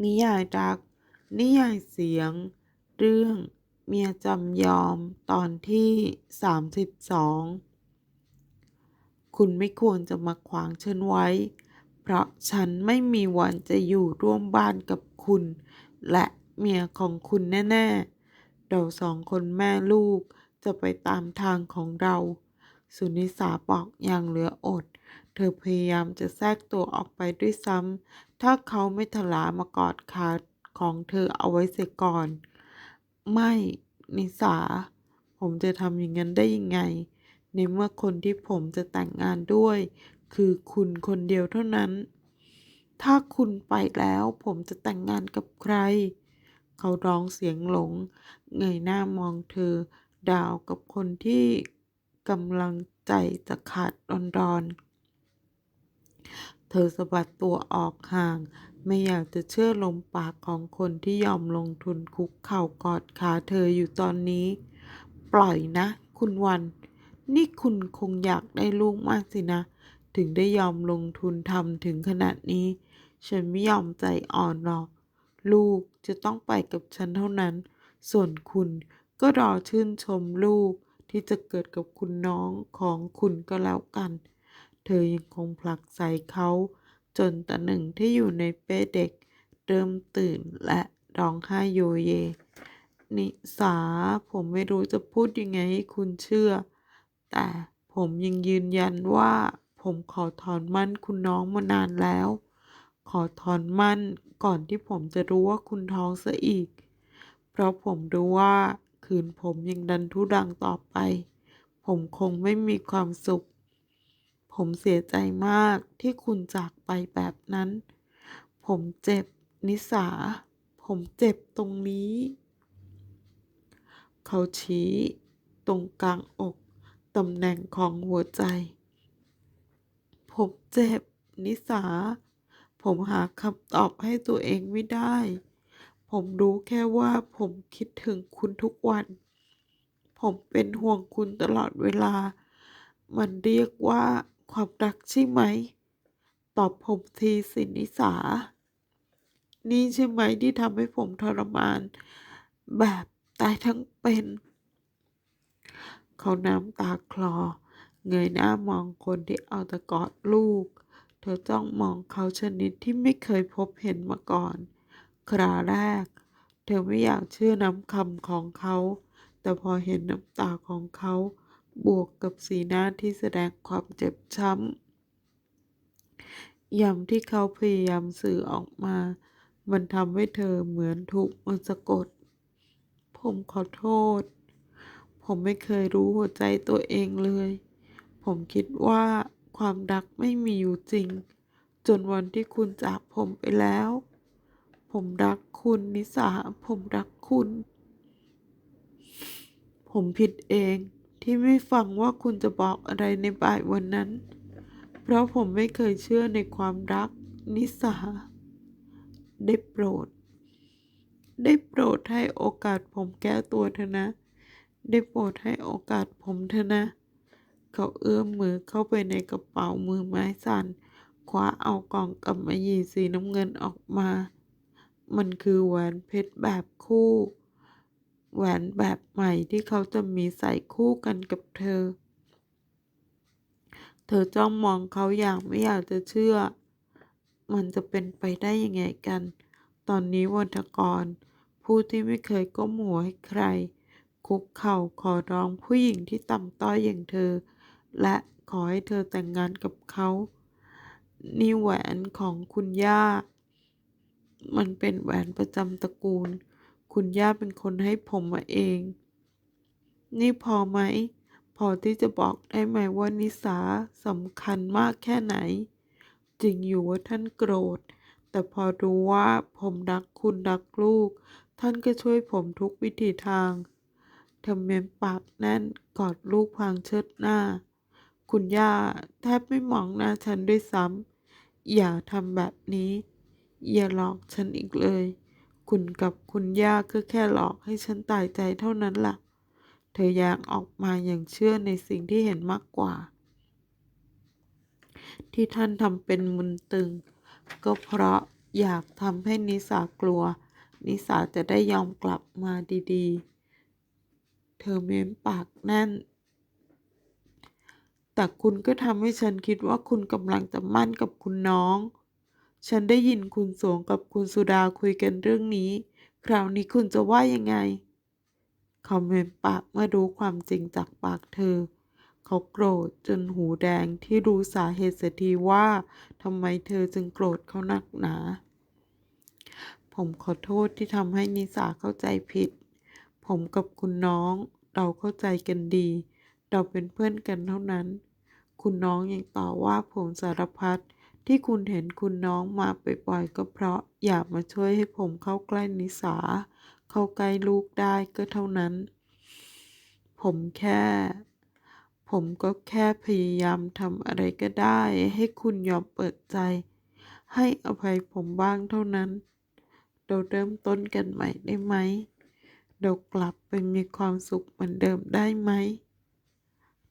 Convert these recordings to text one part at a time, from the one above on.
นิยายรัก นิยายเสียง เรื่องเมียจำยอมตอนที่ 32 คุณไม่ควรจะมาขวางฉันไว้ เพราะฉันไม่มีวันจะอยู่ร่วมบ้านกับคุณ และเมียของคุณแน่ๆ เราสองคนแม่ลูกจะไปตามทางของเรา สุนิสาบอกอย่างเหลืออด เธอพยายามจะแทรกตัวออกไปด้วยซ้ำ ถ้าเขาไม่ถลามากอดขาของเธอเอาไว้เสียก่อน ไม่ นิสา ผมจะทำอย่างนั้นได้ยังไง ในเมื่อคนที่ผมจะแต่งงานด้วย คือคุณคนเดียวเท่านั้น ถ้าคุณไปแล้วผมจะแต่งงานกับใคร เขาร้องเสียงหลง เงยหน้ามองเธอ ดาวกับคนที่กำลังใจจะขาดรอนๆ เธอสะบัดตัวออกห่าง ไม่อยากจะเชื่อลมปากของคนที่ยอมลงทุนคุกเข่ากอดขาเธออยู่ตอนนี้ ปล่อยนะ คุณวัน นี่คุณคงอยากได้ลูกมากสินะ ถึงได้ยอมลงทุนทำถึงขนาดนี้ ฉันไม่ยอมใจอ่อนหรอก ลูกจะต้องไปกับฉันเท่านั้น ส่วนคุณก็รอชื่นชมลูกที่จะเกิดกับคุณน้องของคุณก็แล้วกัน เธอยังคงผลักใส่เขา จนตาหนึ่งที่อยู่ในเป้เด็ก เริ่มตื่นและร้องไห้โยเย นิสาผมไม่รู้จะพูดยังไงให้คุณเชื่อ แต่ผมยังยืนยันว่า ผมขอถอนมั่นคุณน้องมานานแล้ว ขอถอนมั่นก่อนที่ผมจะรู้ว่าคุณท้องซะอีก เพราะผมรู้ว่าคืนผมยังดันทุรังต่อไป ผมคงไม่มีความสุข ผมเสียใจมากที่คุณจากไปแบบนั้น ผมเจ็บ นิสา ผมเจ็บตรงนี้ เขาชี้ ตรงกลางอกตำแหน่งของหัวใจ ผมเจ็บ นิสา ผมหาคำตอบให้ตัวเองไม่ได้ ผมรู้แค่ว่าผมคิดถึงคุณทุกวัน ผมเป็นห่วงคุณตลอดเวลา มันเรียกว่า ความรักใช่ไหม ตอบผมทีสินิสา นี่ใช่ไหมที่ทำให้ผมทรมาน แบบตายทั้งเป็น เขาน้ำตาคลอ เงยหน้ามองคนที่เอาต่กอดลูก เธอจ้องมองเขาชนิดที่ไม่เคยพบเห็นมาก่อน คราแรก เธอไม่อยากเชื่อน้ำคำของเขา แต่พอเห็นน้ำตาของเขา บวกกับสีหน้าที่แสดงความเจ็บช้ำย้ำที่เขาพยายามสื่อออกมา มันทำให้เธอเหมือนถูกมันต์สะกด ผมขอโทษ ผมไม่เคยรู้หัวใจตัวเองเลย ผมคิดว่าความรักไม่มีอยู่จริง จนวันที่คุณจากผมไปแล้ว ผมรักคุณนิสา ผมรักคุณ ผมผิดเอง ที่ไม่ฟังว่าคุณจะบอกอะไรในบ่ายวันนั้น เพราะผมไม่เคยเชื่อในความรัก นิสา ได้โปรด ได้โปรดให้โอกาสผมแก้ตัวเถอะนะ ได้โปรดให้โอกาสผมเถอะนะ เขาเอื้อมมือเข้าไปในกระเป๋ามือไม้สั่นคว้าเอากล่องกำมะหยี่สีน้ำเงินออกมา มันคือแหวนเพชรแบบคู่ แหวนแบบใหม่ที่เขาจะมีใส่คู่กันกับเธอ เธอจ้องมองเขาอย่างไม่อยากจะเชื่อ มันจะเป็นไปได้ยังไงกัน ตอนนี้วันทกร ผู้ที่ไม่เคยก้มหัวให้ใคร คุกเข่าขอร้องผู้หญิงที่ต่ำต้อยอย่างเธอ และขอให้เธอแต่งงานกับเขานี่แหวนของคุณย่า มันเป็นแหวนประจำตระกูล คุณย่าเป็นคนให้ผมมาเอง นี่พอไหม พอที่จะบอกได้ไหมว่านิสาสำคัญมากแค่ไหน จริงอยู่ว่าท่านโกรธ แต่พอรู้ว่าผมรักคุณรักลูก ท่านก็ช่วยผมทุกวิถีทางเธอเมมปากแน่นกอดลูกพางเชิดหน้า คุณย่าแทบไม่มองหน้าฉันด้วยซ้ำอย่าทำแบบนี้ อย่าหลอกฉันอีกเลย คุณกับคุณย่าก็แค่หลอกให้ฉันตายใจเท่านั้นล่ะ เธอแยางออกมาอย่างเชื่อในสิ่งที่เห็นมากกว่า ที่ท่านทำเป็นมึนตึง ก็เพราะอยากทำให้นิสากลัว นิสาจะได้ยอมกลับมาดีๆ เธอเม้มปากแน่น แต่คุณก็ทำให้ฉันคิดว่าคุณกำลังจะมั่นกับคุณน้อง ฉันได้ยินคุณสวงกับคุณสุดาคุยกันเรื่องนี้ คราวนี้คุณจะว่ายังไง เขาเม้มปากเมื่อรู้ความจริงจากปากเธอ เขาโกรธจนหูแดงที่รู้สาเหตุเสียทีว่าทำไมเธอจึงโกรธเขานักหนา ผมขอโทษที่ทำให้นิสาเข้าใจผิด ผมกับคุณน้องเราเข้าใจกันดี เราเป็นเพื่อนกันเท่านั้น คุณน้องยังต่อว่าผมสารพัด ที่คุณเห็นคุณน้องมาบ่อยๆก็เพราะอยากมาช่วยให้ผมเข้าใกล้นิสา เข้าใกล้ลูกได้ก็เท่านั้น ผมแค่ ผมก็แค่พยายามทำอะไรก็ได้ ให้คุณยอมเปิดใจ ให้อภัยผมบ้างเท่านั้น เราเริ่มต้นกันใหม่ได้ไหม เรากลับไปมีความสุขเหมือนเดิมได้ไหม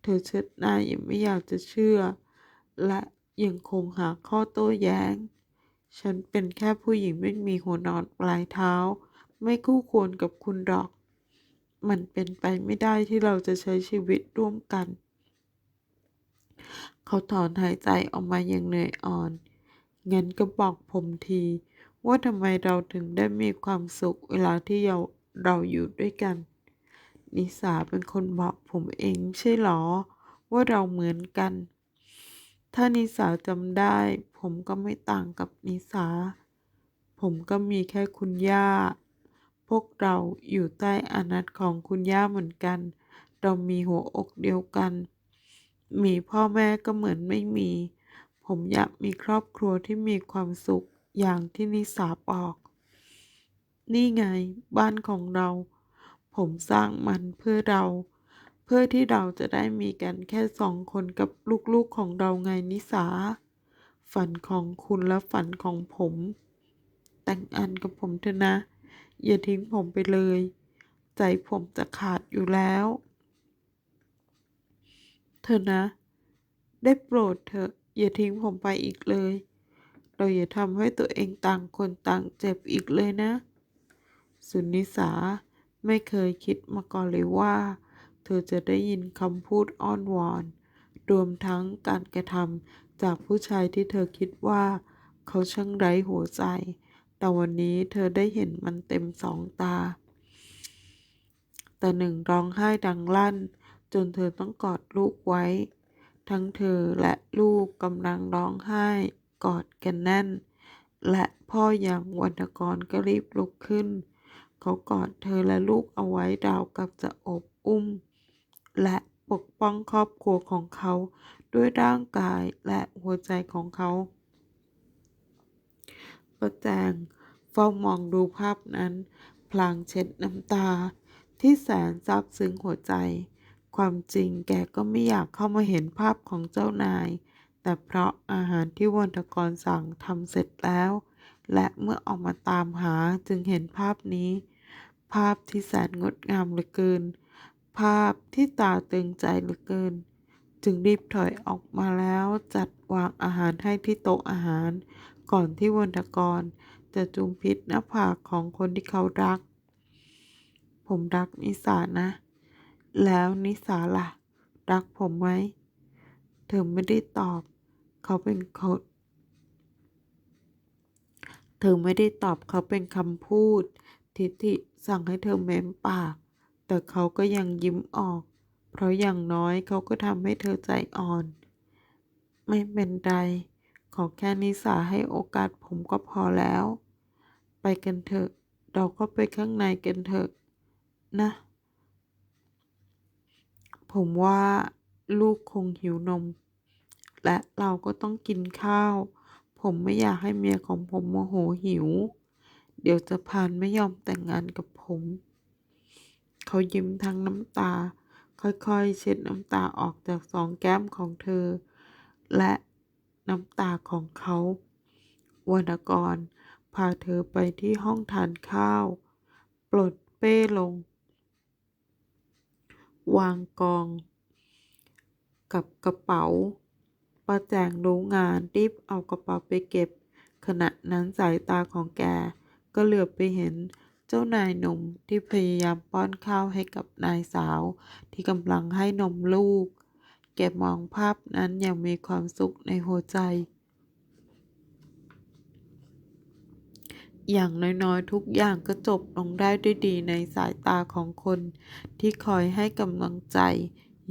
เธอเชิดหน้ายังไม่อยากจะเชื่อ และ ยังคงหาข้อโต้แย้ง ฉันเป็นแค่ผู้หญิงไม่มีหัวนอนปลายเท้า ไม่คู่ควรกับคุณหรอก มันเป็นไปไม่ได้ที่เราจะใช้ชีวิตร่วมกัน เขาถอนหายใจออกมาอย่างเหนื่อยอ่อน งั้นก็บอกผมที ว่าทำไมเราถึงได้มีความสุขเวลาที่เราเราอยู่ด้วยกัน นิสาเป็นคนบอกผมเองใช่หรอ ว่าเราเหมือนกัน ถ้านิสาจำได้ ผมก็ไม่ต่างกับนิสา ผมก็มีแค่คุณย่า พวกเราอยู่ใต้อานัตของคุณย่าเหมือนกัน เรามีหัวอกเดียวกัน มีพ่อแม่ก็เหมือนไม่มี ผมอยากมีครอบครัวที่มีความสุขอย่างที่นิสาบอก นี่ไงบ้านของเรา ผมสร้างมันเพื่อเรา พื่อที่เราจะได้มีกันแค่สองคนกับลูกๆของเราไงนิสา ฝันของคุณและฝันของผม แต่งงานกับผมเถอะนะ อย่าทิ้งผมไปเลย ใจผมจะขาดอยู่แล้ว เธอนะ ได้โปรดเถอะอย่าทิ้งผมไปอีกเลย เราอย่าทำให้ตัวเองต่างคนต่างเจ็บอีกเลยนะ สุนิสาไม่เคยคิดมาก่อนเลยว่า เธอจะได้ยินคำพูดอ้อนวอน รวมทั้งการกระทำจากผู้ชายที่เธอคิดว่า เขาช่างไร้หัวใจ แต่วันนี้เธอได้เห็นมันเต็มสองตา แต่หนึ่งร้องไห้ดังลั่น จนเธอต้องกอดลูกไว้ ทั้งเธอและลูกกำลังร้องไห้กอดกันแน่น และพ่ออย่างวรรณกรก็รีบลุกขึ้น เขากอดเธอและลูกเอาไว้ราวกับจะอบอุ้ม และปกป้องครอบครัวของเขา ด้วยร่างกายและหัวใจของเขาประแจงเฝ้ามองดูภาพนั้น พลางเช็ดน้ำตา ที่แสนซาบซึ้งหัวใจ ความจริงแกก็ไม่อยากเข้ามาเห็นภาพของเจ้านาย แต่เพราะอาหารที่วันทกรสั่งทำเสร็จแล้ว และเมื่อออกมาตามหาจึงเห็นภาพนี้ ภาพที่แสนงดงามเหลือเกิน ภาพที่ตาตึงใจเหลือเกิน จึงรีบถอยออกมาแล้วจัดวางอาหารให้ที่โต๊ะอาหาร ก่อนที่วันทกร จะจุมพิษหน้าผากของคนที่เขารัก ผมรักนิสานะ แล้วนิสาล่ะ รักผมไหม เธอไม่ได้ตอบ เขาเป็นคนเธอไม่ได้ตอบเขาเป็นคำพูด ทิฐิสั่งให้เธอเม้มปาก แต่เขาก็ยังยิ้มออก เพราะอย่างน้อยเขาก็ทำให้เธอใจอ่อน ไม่เป็นไร ขอแค่นิสาให้โอกาสผมก็พอแล้ว ไปกันเถอะ เราก็ไปข้างในกันเถอะ นะ ผมว่าลูกคงหิวนม และเราก็ต้องกินข้าว ผมไม่อยากให้เมียของผมโมโหหิว เดี๋ยวจะพานไม่ยอมแต่งงานกับผม เขายิ้มทั้งน้ำตา ค่อยๆ เช็ดน้ำตาออกจากสองแก้มของเธอ และน้ำตาของเขาวรรณกร พาเธอไปที่ห้องทานข้าว ปลดเป้ลง วางกอง กับกระเป๋าป้าแจงรู้งานรีบเอากระเป๋าไปเก็บ ขณะนั้นสายตาของแกก็เหลือบไปเห็น เจ้านายหนุ่มที่พยายามป้อนข้าวให้กับนายสาว ที่กำลังให้นมลูก แกมองภาพนั้นอย่างมีความสุขในหัวใจ อย่างน้อยๆ ทุกอย่างก็จบลงได้ด้วยดีในสายตาของคนที่คอยให้กำลังใจ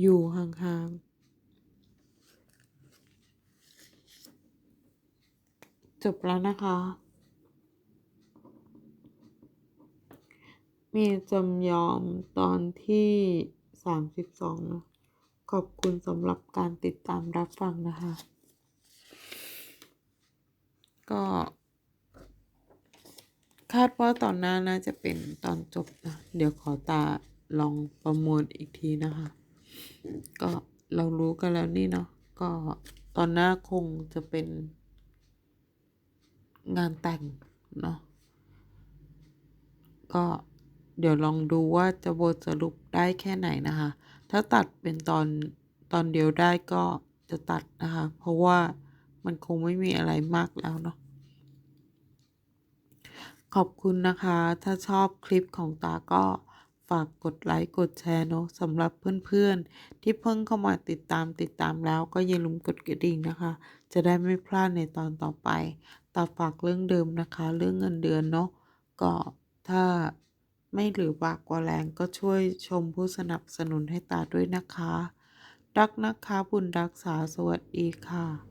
อยู่ห่างๆจบแล้วนะคะ มีจำยอมตอนที่32นะขอบคุณสำหรับการติดตามรับฟังนะคะ ก็ คาดว่าตอนหน้าน่าจะเป็นตอนจบนะ เดี๋ยวขอตาลองประมวลอีกทีนะคะ ก็เรารู้กันแล้วนี่เนาะก็ตอนหน้าคงจะเป็น งานแต่งเนาะก็ เดี๋ยวลองดูว่าจะบทสรุปได้แค่ไหนนะคะ ถ้าตัดเป็นตอนตอนเดียวได้ก็จะตัดนะคะ เพราะว่ามันคงไม่มีอะไรมากแล้วเนาะ ขอบคุณนะคะ ถ้าชอบคลิปของตาก็ฝากกดไลค์ กดแชร์เนาะสำหรับเพื่อนๆ ที่เพิ่งเข้ามาติดตามติดตามแล้วก็อย่าลืมกดกระดิ่งนะคะ จะได้ไม่พลาดในตอนต่อไปตาฝากเรื่องเดิมนะคะ เรื่องเงินเดือนเนาะก็ถ้า ไม่หรือบากกว่าแรงก็ช่วยชมผู้สนับสนุนให้ตาด้วยนะคะ รักนะคะบุญรักษาสวัสดีค่ะ